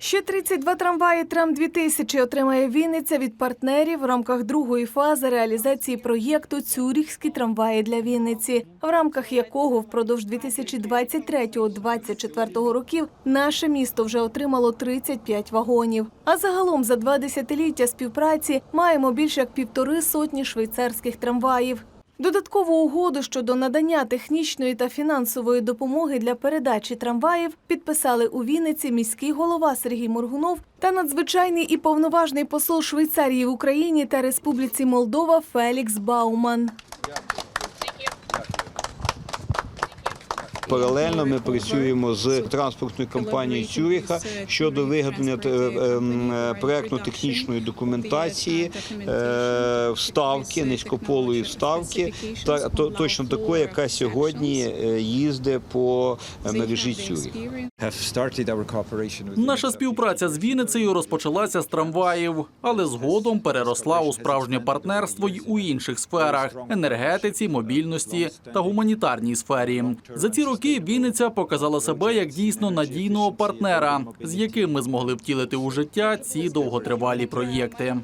Ще 32 трамваї Трам 2000 отримає Вінниця від партнерів в рамках другої фази реалізації проєкту Цюріхські трамваї для Вінниці, в рамках якого впродовж 2023-2024 років наше місто вже отримало 35 вагонів. А загалом за два десятиліття співпраці маємо більше як півтори сотні швейцарських трамваїв. Додаткову угоду щодо надання технічної та фінансової допомоги для передачі трамваїв підписали у Вінниці міський голова Сергій Моргунов та надзвичайний і повноважний посол Швейцарії в Україні та Республіці Молдова Фелікс Бауман. Паралельно ми працюємо з транспортною компанією Цюриха щодо виготовлення е, ем, е, проектно-технічної документації, е, вставки, низькополої вставки, та точно такої, яка сьогодні е, їздить по е, мережі Цюрих. Наша співпраця з Вінницею розпочалася з трамваїв, але згодом переросла у справжнє партнерство й у інших сферах енергетиці, мобільності та гуманітарній сфері. За ці роки Вінниця показала себе як дійсно надійного партнера, з яким ми змогли втілити у життя ці довготривалі проєкти.